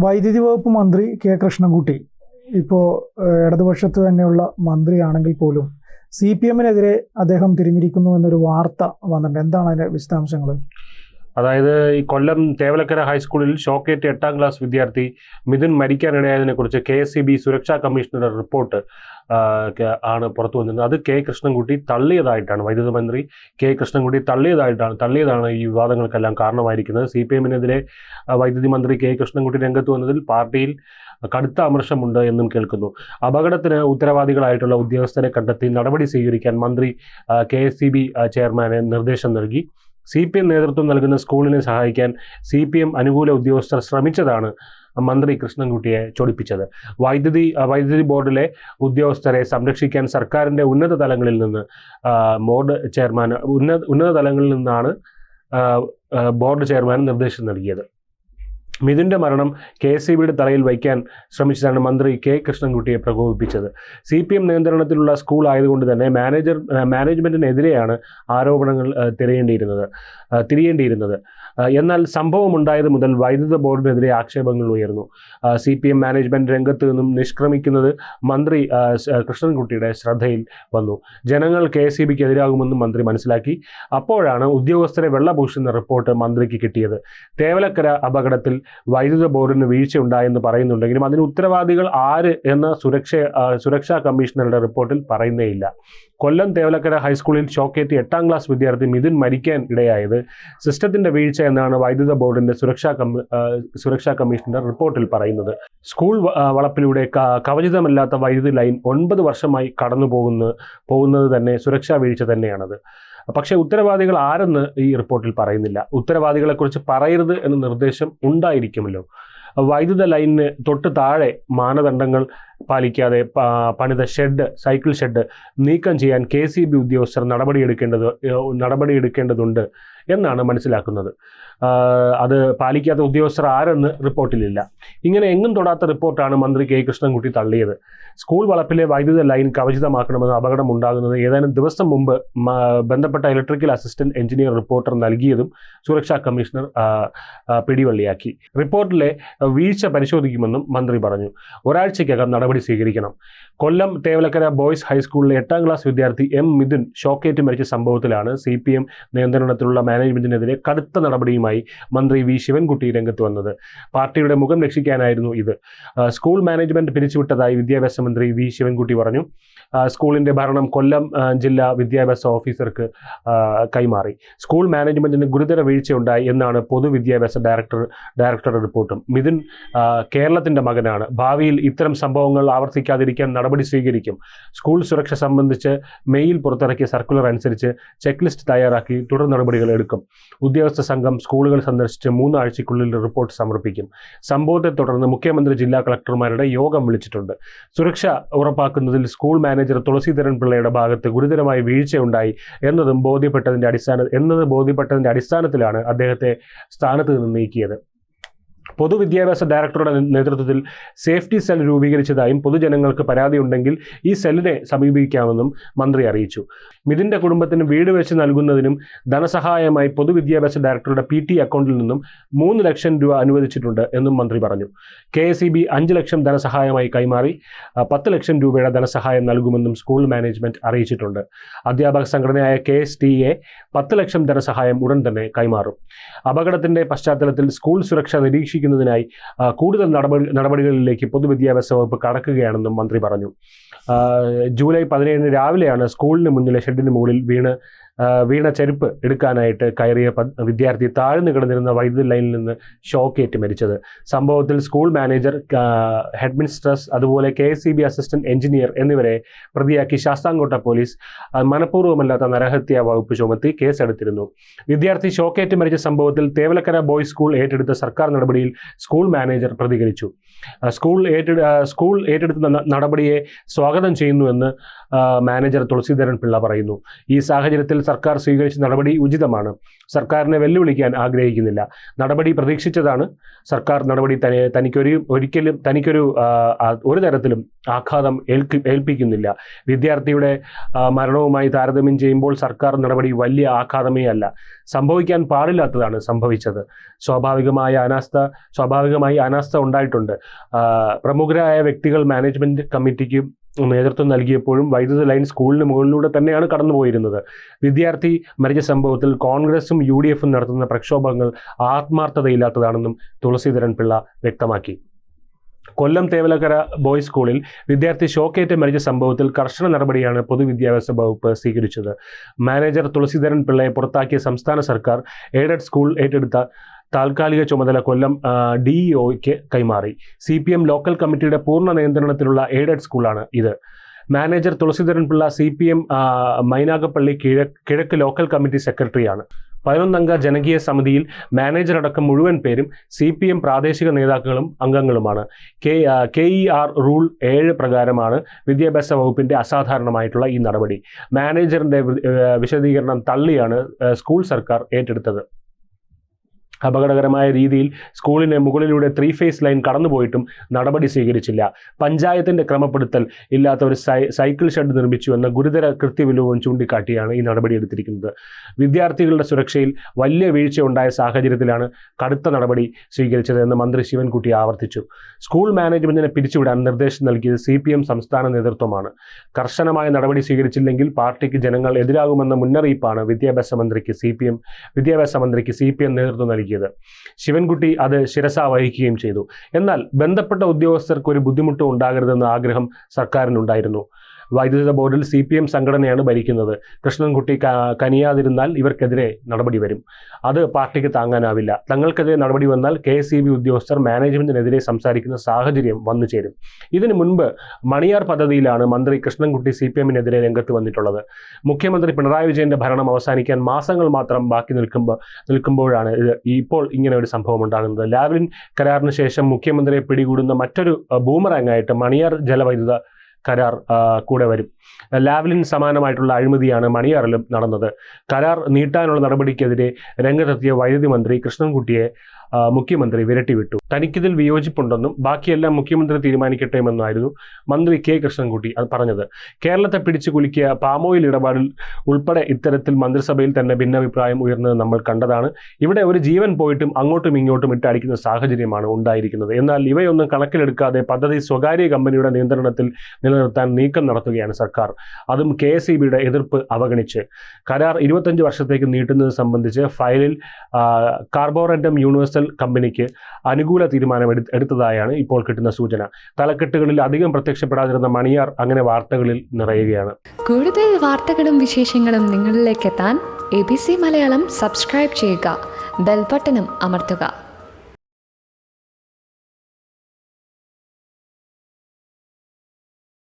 വൈദ്യുതി വകുപ്പ് മന്ത്രി കെ കൃഷ്ണൻകുട്ടി. ഇപ്പോൾ ഇടതുപക്ഷത്ത് തന്നെയുള്ള മന്ത്രിയാണെങ്കിൽ പോലും സി പി എമ്മിനെതിരെ അദ്ദേഹം തിരിഞ്ഞിരിക്കുന്നു എന്നൊരു വാർത്ത വന്നിട്ടുണ്ട്. എന്താണ് അതിന്റെ വിശദാംശങ്ങൾ അതായത് ഈ കൊല്ലം തേവലക്കര ഹൈസ്കൂളിൽ ഷോക്കേറ്റ് എട്ടാം ക്ലാസ് വിദ്യാർത്ഥി മിഥുൻ മരിക്കാനിടയായതിനെ കുറിച്ച് കെ എസ് സി ബി സുരക്ഷാ കമ്മീഷണറുടെ റിപ്പോർട്ട് ആണ് പുറത്തു വന്നിരുന്നത്. അത് കെ കൃഷ്ണൻകുട്ടി തള്ളിയതായിട്ടാണ്. വൈദ്യുത മന്ത്രി കെ കൃഷ്ണൻകുട്ടി തള്ളിയതായിട്ടാണ് തള്ളിയതാണ് ഈ വിവാദങ്ങൾക്കെല്ലാം കാരണമായിരിക്കുന്നത്. സി പി എമ്മിനെതിരെ വൈദ്യുതി മന്ത്രി കെ കൃഷ്ണൻകുട്ടി രംഗത്ത് വന്നതിൽ പാർട്ടിയിൽ കടുത്ത അമർഷമുണ്ട് എന്നും കേൾക്കുന്നു. അപകടത്തിന് ഉത്തരവാദികളായിട്ടുള്ള ഉദ്യോഗസ്ഥരെ കണ്ടെത്തി നടപടി സ്വീകരിക്കാൻ മന്ത്രി കെ എസ് സി ബി ചെയർമാന് നിർദ്ദേശം നൽകി. സി പി എം നേതൃത്വം നൽകുന്ന സ്കൂളിനെ സഹായിക്കാൻ സി പി എം അനുകൂല ഉദ്യോഗസ്ഥർ ശ്രമിച്ചതാണ് മന്ത്രി കൃഷ്ണൻകുട്ടിയെ ചൊടിപ്പിച്ചത്. വൈദ്യുതി വൈദ്യുതി ബോർഡിലെ ഉദ്യോഗസ്ഥരെ സംരക്ഷിക്കാൻ സർക്കാരിന്റെ ഉന്നത തലങ്ങളിൽ നിന്ന് ബോർഡ് ചെയർമാൻ ഉന്നത ഉന്നത തലങ്ങളിൽ നിന്നാണ് ബോർഡ് ചെയർമാൻ നിർദ്ദേശം നൽകിയത്. മിഥുന്റെ മരണം കെ എസ് ബിയുടെ തലയിൽ വയ്ക്കാൻ ശ്രമിച്ചതാണ് മന്ത്രി കെ കൃഷ്ണൻകുട്ടിയെ പ്രകോപിപ്പിച്ചത്. സി പി എം നിയന്ത്രണത്തിലുള്ള സ്കൂൾ ആയതുകൊണ്ട് തന്നെ മാനേജർ മാനേജ്മെന്റിനെതിരെയാണ് ആരോപണങ്ങൾ തിരയേണ്ടിയിരുന്നത് തിരിയേണ്ടിയിരുന്നത്. എന്നാൽ സംഭവം ഉണ്ടായത് മുതൽ വൈദ്യുത ബോർഡിനെതിരെ ആക്ഷേപങ്ങൾ ഉയർന്നു. സി പി എം മാനേജ്മെന്റ് രംഗത്ത് നിന്നും നിഷ്ക്രമിക്കുന്നത് മന്ത്രി കൃഷ്ണൻകുട്ടിയുടെ ശ്രദ്ധയിൽ വന്നു. ജനങ്ങൾ കെ എസ് സി ബിക്ക് എതിരാകുമെന്നും മന്ത്രി മനസ്സിലാക്കി. അപ്പോഴാണ് ഉദ്യോഗസ്ഥരെ വെള്ളപൂശുന്ന റിപ്പോർട്ട് മന്ത്രിക്ക് കിട്ടിയത്. തേവലക്കര അപകടത്തിൽ വൈദ്യുത ബോർഡിന് വീഴ്ചയുണ്ടായെന്ന് പറയുന്നുണ്ടെങ്കിലും അതിന് ഉത്തരവാദികൾ ആര് എന്ന സുരക്ഷ സുരക്ഷാ കമ്മീഷണറുടെ റിപ്പോർട്ടിൽ പറയുന്നേയില്ല. കൊല്ലം തേവലക്കര ഹൈസ്കൂളിൽ ഷോക്കേറ്റ് എട്ടാം ക്ലാസ് വിദ്യാർത്ഥി മിഥുൻ മരിക്കാൻ ഇടയായത് സിസ്റ്റത്തിന്റെ വീഴ്ച എന്നാണ് വൈദ്യുത ബോർഡിന്റെ സുരക്ഷാ കമ്മി സുരക്ഷാ കമ്മീഷന്റെ റിപ്പോർട്ടിൽ പറയുന്നത്. സ്കൂൾ വളപ്പിലൂടെ കവചിതമല്ലാത്ത വൈദ്യുതി ലൈൻ ഒൻപത് വർഷമായി കടന്നു പോകുന്ന പോകുന്നത് തന്നെ സുരക്ഷാ വീഴ്ച തന്നെയാണത്. പക്ഷേ ഉത്തരവാദികൾ ആരെന്ന് ഈ റിപ്പോർട്ടിൽ പറയുന്നില്ല. ഉത്തരവാദികളെക്കുറിച്ച് പറയരുത് എന്ന നിർദ്ദേശം ഉണ്ടായിരിക്കുമല്ലോ. വൈദ്യുത ലൈനിന് തൊട്ട് താഴെ മാനദണ്ഡങ്ങൾ പാലിക്കാതെ പണിത ഷെഡ് സൈക്കിൾ ഷെഡ് നീക്കം ചെയ്യാൻ കെ സി ബി ഉദ്യോഗസ്ഥർ നടപടിയെടുക്കേണ്ടത് നടപടിയെടുക്കേണ്ടതുണ്ട് എന്നാണ് മനസ്സിലാക്കുന്നത്. അത് പാലിക്കാത്ത ഉദ്യോഗസ്ഥർ ആരെന്ന് റിപ്പോർട്ടിലില്ല. ഇങ്ങനെ എങ്ങും തൊടാത്ത റിപ്പോർട്ടാണ് മന്ത്രി കെ കൃഷ്ണൻകുട്ടി തള്ളിയത്. സ്കൂൾ വളപ്പിലെ വൈദ്യുത ലൈൻ കവചിതമാക്കണമെന്ന് അപകടം ഉണ്ടാകുന്നത് ഏതാനും ദിവസം മുമ്പ് ബന്ധപ്പെട്ട ഇലക്ട്രിക്കൽ അസിസ്റ്റന്റ് എഞ്ചിനീയർ റിപ്പോർട്ടർ നൽകിയതും സുരക്ഷാ കമ്മീഷണർ പിടിവള്ളിയാക്കി. റിപ്പോർട്ടിലെ വീഴ്ച പരിശോധിക്കുമെന്നും മന്ത്രി പറഞ്ഞു. ഒരാഴ്ചയ്ക്കകം നടപടി സ്വീകരിക്കണം. കൊല്ലം തേവലക്കര ബോയ്സ് ഹൈസ്കൂളിലെ എട്ടാം ക്ലാസ് വിദ്യാർത്ഥി എം മിഥുൻ ഷോക്കേറ്റ് മരിച്ച സംഭവത്തിലാണ് സി പി എം നിയന്ത്രണത്തിലുള്ള മാനേജ്മെന്റിനെതിരെ കടുത്ത നടപടിയുമായി മന്ത്രി വി ശിവൻകുട്ടി രംഗത്ത് വന്നത്. പാർട്ടിയുടെ മുഖം രക്ഷിക്കാനായിരുന്നു ഇത്. സ്കൂൾ മാനേജ്മെന്റ് പിരിച്ചുവിട്ടതായി വിദ്യാഭ്യാസ മന്ത്രി വി ശിവൻകുട്ടി പറഞ്ഞു. സ്കൂളിന്റെ ഭരണം കൊല്ലം ജില്ലാ വിദ്യാഭ്യാസ ഓഫീസർക്ക് കൈമാറി. സ്കൂൾ മാനേജ്മെന്റിന് ഗുരുതര വീഴ്ചയുണ്ടായി എന്നാണ് പൊതുവിദ്യാഭ്യാസ ഡയറക്ടർ ഡയറക്ടറുടെ റിപ്പോർട്ടും. മിഥുൻ കേരളത്തിന്റെ മകനാണ്. ഭാവിയിൽ ഇത്തരം സംഭവങ്ങൾ ആവർത്തിക്കാതിരിക്കാൻ നടപടി സ്വീകരിക്കും. സ്കൂൾ സുരക്ഷ സംബന്ധിച്ച് മെയിൽ പുറത്തിറക്കിയ സർക്കുലർ അനുസരിച്ച് ചെക്ക് ലിസ്റ്റ് തയ്യാറാക്കി തുടർ നടപടികൾ എടുക്കും. ഉദ്യോഗസ്ഥ സംഘം സ്കൂളുകൾ സന്ദർശിച്ച് മൂന്നാഴ്ചയ്ക്കുള്ളിൽ റിപ്പോർട്ട് സമർപ്പിക്കും. സംഭവത്തെ തുടർന്ന് മുഖ്യമന്ത്രി ജില്ലാ കളക്ടർമാരുടെ യോഗം വിളിച്ചിട്ടുണ്ട്. സുരക്ഷ ഉറപ്പാക്കുന്നതിൽ സ്കൂൾ മാനേജർ തുളസീധരൻ പിള്ളയുടെ ഭാഗത്ത് ഗുരുതരമായ വീഴ്ചയുണ്ടായി എന്നതും ബോധ്യപ്പെട്ടതിന്റെ അടിസ്ഥാന എന്നത് ബോധ്യപ്പെട്ടതിന്റെ അടിസ്ഥാനത്തിലാണ് അദ്ദേഹത്തെ സ്ഥാനത്ത് നിന്ന് നീക്കിയത്. പൊതുവിദ്യാഭ്യാസ ഡയറക്ടറുടെ നേതൃത്വത്തിൽ സേഫ്റ്റി സെൽ രൂപീകരിച്ചതായും പൊതുജനങ്ങൾക്ക് പരാതിയുണ്ടെങ്കിൽ ഈ സെല്ലിനെ സമീപിക്കാമെന്നും മന്ത്രി അറിയിച്ചു. മിഥിന്റെ കുടുംബത്തിന് വീട് വെച്ച് നൽകുന്നതിനും ധനസഹായമായി പൊതുവിദ്യാഭ്യാസ ഡയറക്ടറുടെ പി ടി അക്കൗണ്ടിൽ നിന്നും മൂന്ന് ലക്ഷം രൂപ അനുവദിച്ചിട്ടുണ്ട് എന്നും മന്ത്രി പറഞ്ഞു. കെ എസ് ബി അഞ്ച് ലക്ഷം ധനസഹായമായി കൈമാറി പത്ത് ലക്ഷം രൂപയുടെ ധനസഹായം നൽകുമെന്നും സ്കൂൾ മാനേജ്മെന്റ് അറിയിച്ചിട്ടുണ്ട്. അധ്യാപക സംഘടനയായ കെ എസ് ടി എ പത്ത് ലക്ഷം ധനസഹായം ഉടൻ തന്നെ കൈമാറും. അപകടത്തിന്റെ പശ്ചാത്തലത്തിൽ സ്കൂൾ സുരക്ഷ നിരീക്ഷിക്കുന്നതിനായി ആ, കൂടുതൽ നടപടി നടപടികളിലേക്ക് പൊതുവിദ്യാഭ്യാസ വകുപ്പ് കടക്കുകയാണെന്നും മന്ത്രി പറഞ്ഞു. ജൂലൈ പതിനേഴിന് രാവിലെയാണ് സ്കൂളിന് മുന്നിലെ ഷെഡിന് മുകളിൽ വീണ് വീണ ചെരുപ്പ് എടുക്കാനായിട്ട് കയറിയ വിദ്യാർത്ഥി താഴ്ന്നു കിടന്നിരുന്ന വൈദ്യുതി ലൈനിൽ നിന്ന് ഷോക്കേറ്റ് മരിച്ചത്. സംഭവത്തിൽ സ്കൂൾ മാനേജർ ഹെഡ്മിനിസ്ട്രസ് അതുപോലെ കെ എസ് അസിസ്റ്റന്റ് എഞ്ചിനീയർ എന്നിവരെ പ്രതിയാക്കി ശാസ്താംകോട്ട പോലീസ് മനഃപൂർവമല്ലാത്ത നരഹത്യ വകുപ്പ് ചുമത്തി കേസെടുത്തിരുന്നു. വിദ്യാർത്ഥി ഷോക്കേറ്റ് മരിച്ച സംഭവത്തിൽ തേവലക്കര ബോയ്സ് സ്കൂൾ ഏറ്റെടുത്ത സർക്കാർ നടപടിയിൽ സ്കൂൾ മാനേജർ പ്രതികരിച്ചു. സ്കൂൾ ഏറ്റെടു സ്കൂൾ ഏറ്റെടുത്ത നടപടിയെ സ്വാഗതം ചെയ്യുന്നുവെന്ന് മാനേജർ തുളസീധരൻ പിള്ള പറയുന്നു. ഈ സാഹചര്യത്തിൽ സർക്കാർ സ്വീകരിച്ച നടപടി ഉചിതമാണ്. സർക്കാരിനെ വെല്ലുവിളിക്കാൻ ആഗ്രഹിക്കുന്നില്ല. നടപടി പ്രതീക്ഷിച്ചതാണ്. സർക്കാർ നടപടി തനി തനിക്കൊരു ഒരിക്കലും തനിക്കൊരു ഒരു തരത്തിലും ആഘാതം ഏൽക്കി ഏൽപ്പിക്കുന്നില്ല. വിദ്യാർത്ഥിയുടെ മരണവുമായി താരതമ്യം ചെയ്യുമ്പോൾ സർക്കാർ നടപടി വലിയ ആഘാതമേ അല്ല. സംഭവിക്കാൻ പാടില്ലാത്തതാണ് സംഭവിച്ചത്. സ്വാഭാവികമായ അനാസ്ഥ സ്വാഭാവികമായി അനാസ്ഥ ഉണ്ടായിട്ടുണ്ട്. പ്രമുഖരായ വ്യക്തികൾ മാനേജ്മെന്റ് കമ്മിറ്റിക്ക് നേതൃത്വം നൽകിയപ്പോഴും വൈദ്യുത ലൈൻ സ്കൂളിന് മുകളിലൂടെ തന്നെയാണ് കടന്നുപോയിരുന്നത്. വിദ്യാർത്ഥി മരിച്ച സംഭവത്തിൽ കോൺഗ്രസും യു ഡി എഫും നടത്തുന്ന പ്രക്ഷോഭങ്ങൾ ആത്മാർത്ഥതയില്ലാത്തതാണെന്നും തുളസീധരൻ പിള്ള വ്യക്തമാക്കി. കൊല്ലം തേവലക്കര ബോയ്സ് സ്കൂളിൽ വിദ്യാർത്ഥി ഷോക്കേറ്റ് മരിച്ച സംഭവത്തിൽ കർശന നടപടിയാണ് പൊതുവിദ്യാഭ്യാസ വകുപ്പ് സ്വീകരിച്ചത്. മാനേജർ തുളസീധരൻ പിള്ളയെ പുറത്താക്കിയ സംസ്ഥാന സർക്കാർ എയ്ഡഡ് സ്കൂൾ ഏറ്റെടുത്ത താൽക്കാലിക ചുമതല കൊല്ലം ഡിഇഒയ്ക്ക് കൈമാറി. സി പി എം ലോക്കൽ കമ്മിറ്റിയുടെ പൂർണ നിയന്ത്രണത്തിലുള്ള എയ്ഡഡ് സ്കൂളാണ് ഇത്. Manager Thulaseedharan Pillai C P M Mainagappally കിഴക്ക് കിഴക്ക് ലോക്കൽ കമ്മിറ്റി സെക്രട്ടറിയാണ് പതിനൊന്നംഗ ജനകീയ സമിതിയിൽ മാനേജർ അടക്കം മുഴുവൻ പേരും സി പി എം പ്രാദേശിക നേതാക്കളും അംഗങ്ങളുമാണ്. K K E R rule ഏഴ് പ്രകാരമാണ് വിദ്യാഭ്യാസ വകുപ്പിന്റെ അസാധാരണമായിട്ടുള്ള ഈ നടപടി. മാനേജറിന്റെ വിശദീകരണം തള്ളിയാണ് സ്കൂൾ സർക്കാർ ഏറ്റെടുത്തത്. അപകടകരമായ രീതിയിൽ സ്കൂളിന് മുകളിലൂടെ ത്രീ ഫേസ് ലൈൻ കടന്നുപോയിട്ടും നടപടി സ്വീകരിച്ചില്ല. പഞ്ചായത്തിന്റെ ക്രമപ്പെടുത്തൽ ഇല്ലാത്ത ഒരു സൈക്കിൾ ഷെഡ് നിർമ്മിച്ചു എന്ന ഗുരുതര കൃത്യവിലോപം ചൂണ്ടിക്കാട്ടിയാണ് ഈ നടപടി എടുത്തിരിക്കുന്നത്. വിദ്യാർത്ഥികളുടെ സുരക്ഷയിൽ വലിയ വീഴ്ച ഉണ്ടായ സാഹചര്യത്തിലാണ് കടുത്ത നടപടി സ്വീകരിച്ചത് എന്ന് മന്ത്രി ശിവൻകുട്ടി ആവർത്തിച്ചു. സ്കൂൾ മാനേജ്മെന്റിനെ പിരിച്ചുവിടാൻ നിർദ്ദേശം നൽകിയത് സി പി എം സംസ്ഥാന നേതൃത്വമാണ്. കർശനമായ നടപടി സ്വീകരിച്ചില്ലെങ്കിൽ പാർട്ടിക്ക് ജനങ്ങൾ എതിരാകുമെന്ന മുന്നറിയിപ്പാണ് വിദ്യാഭ്യാസ മന്ത്രിക്ക് സി പി എം വിദ്യാഭ്യാസ മന്ത്രിക്ക് സി പി എം നേതൃത്വം നൽകിയത് ശിവൻകുട്ടി അത് ശിരസ വഹിക്കുകയും ചെയ്തു. എന്നാൽ ബന്ധപ്പെട്ട ഉദ്യോഗസ്ഥർക്ക് ഒരു ബുദ്ധിമുട്ടും ഉണ്ടാകരുതെന്ന ആഗ്രഹം സർക്കാരിനുണ്ടായിരുന്നു. വൈദ്യുത ബോർഡിൽ സി പി എം സംഘടനയാണ് ഭരിക്കുന്നത്. കൃഷ്ണൻകുട്ടി കനിയാതിരുന്നാൽ ഇവർക്കെതിരെ നടപടി വരും. അത് പാർട്ടിക്ക് താങ്ങാനാവില്ല. തങ്ങൾക്കെതിരെ നടപടി വന്നാൽ കെ എസ് ഉദ്യോഗസ്ഥർ മാനേജ്മെന്റിനെതിരെ സംസാരിക്കുന്ന സാഹചര്യം വന്നു ചേരും. ഇതിനു മുൻപ് മണിയാർ പദ്ധതിയിലാണ് മന്ത്രി കൃഷ്ണൻകുട്ടി സി പി എമ്മിനെതിരെ രംഗത്ത് വന്നിട്ടുള്ളത്. മുഖ്യമന്ത്രി പിണറായി വിജയന്റെ ഭരണം അവസാനിക്കാൻ മാസങ്ങൾ മാത്രം ബാക്കി നിൽക്കുമ്പോൾ നിൽക്കുമ്പോഴാണ് ഇത് ഇപ്പോൾ ഇങ്ങനെ ഒരു സംഭവം ഉണ്ടാകുന്നത്. ലാവ്ലിൻ കരാറിന് ശേഷം മുഖ്യമന്ത്രിയെ പിടികൂടുന്ന മറ്റൊരു ബൂമറാങ് ആയിട്ട് മണിയാർ ജലവൈദ്യുത കരാർ കൂടെ വരും. ലാവ്ലിൻ സമാനമായിട്ടുള്ള അഴിമതിയാണ് മണിയാറിലും നടന്നത്. കരാർ നീട്ടാനുള്ള നടപടിക്കെതിരെ രംഗത്തെത്തിയ വൈദ്യുതി മന്ത്രി കൃഷ്ണൻകുട്ടിയെ മുഖ്യമന്ത്രി വിരട്ടിവിട്ടു. തനിക്കിതിൽ വിയോജിപ്പുണ്ടെന്നും ബാക്കിയെല്ലാം മുഖ്യമന്ത്രി തീരുമാനിക്കട്ടെ എന്നായിരുന്നു മന്ത്രി കെ കൃഷ്ണൻകുട്ടി പറഞ്ഞത്. കേരളത്തെ പിടിച്ചു കുലുക്കിയ പാമോയിൽ ഇടപാടിൽ ഉൾപ്പെടെ ഇത്തരത്തിൽ മന്ത്രിസഭയിൽ തന്നെ ഭിന്നഭിപ്രായം ഉയർന്നത് നമ്മൾ കണ്ടതാണ്. ഇവിടെ ഒരു ജീവൻ പോയിട്ടും അങ്ങോട്ടും ഇങ്ങോട്ടും ഇട്ടടിക്കുന്ന സാഹചര്യമാണ് ഉണ്ടായിരിക്കുന്നത്. എന്നാൽ ഇവയൊന്നും കണക്കിലെടുക്കാതെ പദ്ധതി സ്വകാര്യ കമ്പനിയുടെ നിയന്ത്രണത്തിൽ നിലനിർത്താൻ നീക്കം നടത്തുകയാണ് സർക്കാർ. അതും കെ എസ് ഇ ബിയുടെ എതിർപ്പ് അവഗണിച്ച്. കരാർ ഇരുപത്തഞ്ച് വർഷത്തേക്ക് നീട്ടുന്നത് സംബന്ധിച്ച് ഫയലിൽ കാർബോറൻഡം യൂണിവേഴ്സൽ കമ്പനിക്ക് അനുകൂല തീരുമാനം എടു- എടുത്തതായാണ് ഇപ്പോൾ കിട്ടുന്ന സൂചന. തലക്കെട്ടുകളിൽ അധികം പ്രത്യക്ഷപ്പെടാതിരുന്ന മണിയാർ അങ്ങനെ വാർത്തകളിൽ നിറയുകയാണ്. കൂടുതൽ വാർത്തകളും വിശേഷങ്ങളും നിങ്ങളിലേക്ക് എത്താൻ A B C Malayalam subscribe ചെയ്യുക. ബെൽബട്ടനും അമർത്തുക.